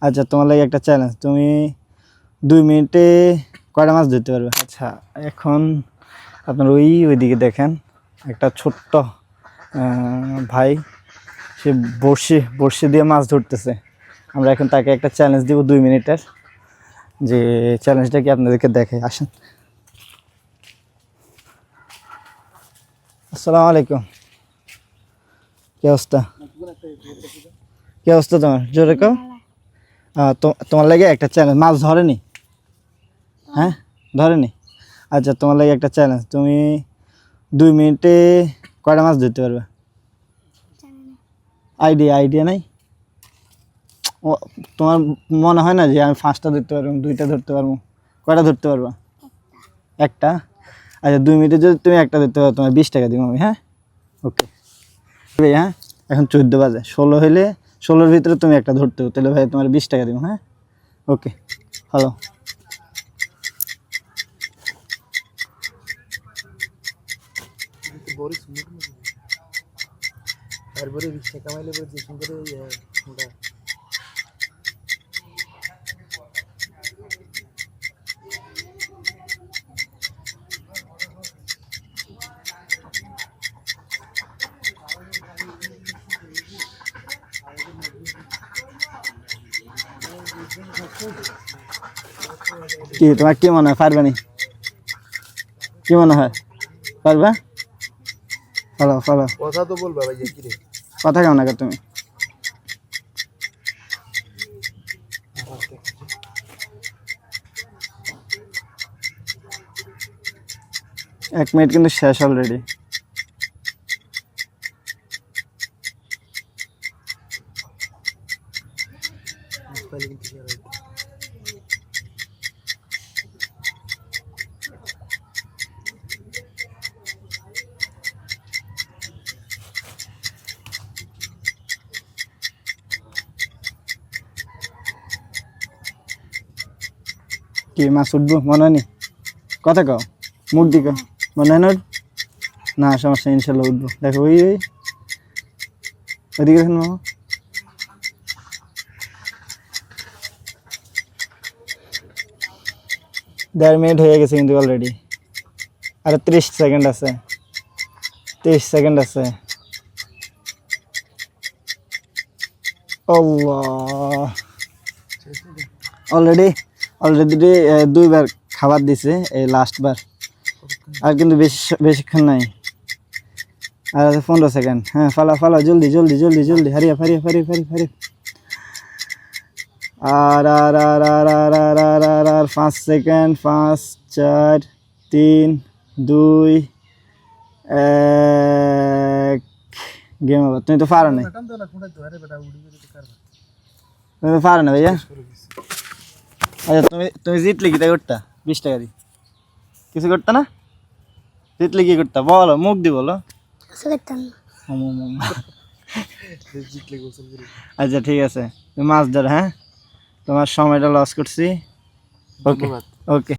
আচ্ছা তোমার লাগে একটা চ্যালেঞ্জ তুমি দুই মিনিটে কয়টা মাছ ধরতে পারবে? আচ্ছা এখন আপনার ওই ওইদিকে দেখেন, একটা ছোট্ট ভাই, সে বড়শি বড়শি দিয়ে মাছ ধরতেছে। আমরা এখন তাকে একটা চ্যালেঞ্জ দিব দুই মিনিটের। যে চ্যালেঞ্জটা কি আপনাদেরকে দেখে আসেন। আসসালামু আলাইকুম। কি অবস্থা? কি অবস্থা তোমার? জোরে তো- তোমার লাগে একটা চ্যালেঞ্জ মাছ ধরেনি? হ্যাঁ? ধরেনি? আচ্ছা তোমার লাগে একটা চ্যালেঞ্জ তুমি দুই মিনিটে কয়টা মাছ ধরতে পারবে? আইডিয়া আইডিয়া নাই? ও তোমার মনে হয় না যে আমি পাঁচটা ধরতে পারব দুইটা ধরতে পারব? কয়টা ধরতে পারব? একটা। আচ্ছা দুই মিনিটে যদি তুমি একটা ধরতে পারো তোমার বিশ টাকা দিব আমি হ্যাঁ? ওকে হ্যাঁ? এখন চোদ্দ বাজে। ষোলো হইলে ষোলোর ভিতরে তুমি একটা ধরতে হবে, তাহলে ভাই তোমার বিশ টাকা দেবো হ্যাঁ? ওকে হ্যালো তারপরে টাকা মাইলে পরে যে সুন্দর কি তোমার কি মনে হয়? পারবে নি? কি মনে হয়? পারবে ফলো ফলো কথা তো বলবা ভাই কি রে? কথা কেমন আগে তুমি। এক মিনিট কিন্তু শেষ অলরেডি পাইলে কিন্তু কি মাছ উঠবো? মনে হয়নি? কথা কও। মুখ দিকে। মনে হয় না? না, সমস্যা ইনশাল্লাহ উঠবো। দেখো, ওই ওই। ওইদিকে দেখুন মামা। দেড় মিনিট হয়ে গেছে কিন্তু অলরেডি আর ত্রিশ সেকেন্ড আছে। ত্রিশ সেকেন্ড আছে। অলরেডি অলরেডি দুইবার খাবার দিছে এই লাস্ট বার আর কিন্তু বেশি বেশিক্ষণ নাই। আর আছে পনেরো সেকেন্ড হ্যাঁ ফালা ফালা জলদি জলদি জলদি জলদি হারিয়া ফারিয়া ফারি ফারি ফারি আর আর আর আর আর আর আর আর আর পাঁচ সেকেন্ড পাঁচ চার তিন দুই এক। গেম তুমি তো পারো নাই। তুমি তো পারো না ভাইয়া। আচ্ছা তুমি তুমি জিতলে কি তাই করতা? বিশ টাকা দি। কিছু করতে না? জিতলে কি করতা? বলো মুখ দি বলো। হুম, হুম, হুম। জিতলে আচ্ছা ঠিক আছে। তুমি মাছ ধরো হ্যাঁ? তোমার সময়টা লস করছি। ওকে ওকে